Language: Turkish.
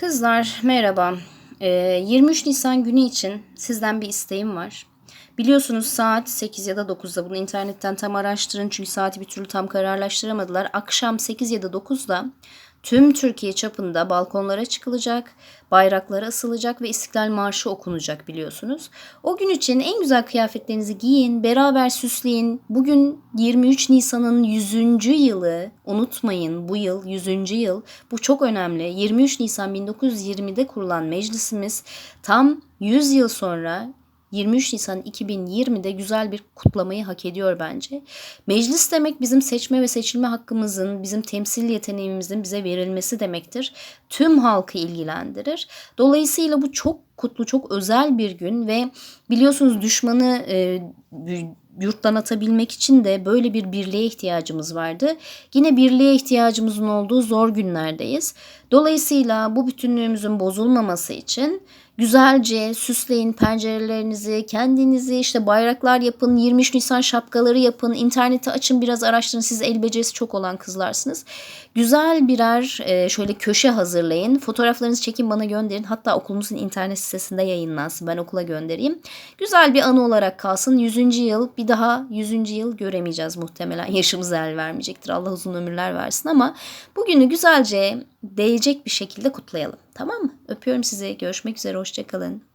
Kızlar merhaba. Ee, 23 Nisan günü için sizden bir isteğim var. Biliyorsunuz saat 8 ya da 9'da bunu internetten tam araştırın çünkü saati bir türlü tam kararlaştıramadılar. Akşam 8 ya da 9'da tüm Türkiye çapında balkonlara çıkılacak, bayraklar asılacak ve İstiklal Marşı okunacak biliyorsunuz. O gün için en güzel kıyafetlerinizi giyin, beraber süsleyin. Bugün 23 Nisan'ın 100. yılı. Unutmayın bu yıl 100. yıl. Bu çok önemli. 23 Nisan 1920'de kurulan meclisimiz tam 100 yıl sonra 23 Nisan 2020'de güzel bir kutlamayı hak ediyor bence. Meclis demek bizim seçme ve seçilme hakkımızın, bizim temsil yeteneğimizin bize verilmesi demektir. Tüm halkı ilgilendirir. Dolayısıyla bu çok kutlu, çok özel bir gün ve biliyorsunuz düşmanı e, yurttan atabilmek için de böyle bir birliğe ihtiyacımız vardı. Yine birliğe ihtiyacımızın olduğu zor günlerdeyiz. Dolayısıyla bu bütünlüğümüzün bozulmaması için güzelce süsleyin pencerelerinizi, kendinizi işte bayraklar yapın, 23 Nisan şapkaları yapın, interneti açın biraz araştırın. Siz el becerisi çok olan kızlarsınız. Güzel birer e, şöyle köşe hazırlayın. Fotoğraflarınızı çekin bana gönderin. Hatta okulumuzun internet sitesinde yayınlansın. Ben okula göndereyim. Güzel bir anı olarak kalsın. 100. yıl bir daha 100. yıl göremeyeceğiz muhtemelen. Yaşımız el vermeyecektir. Allah uzun ömürler versin ama bugünü güzelce değecek bir şekilde kutlayalım. Tamam mı? Öpüyorum sizi. Görüşmek üzere. Hoşçakalın.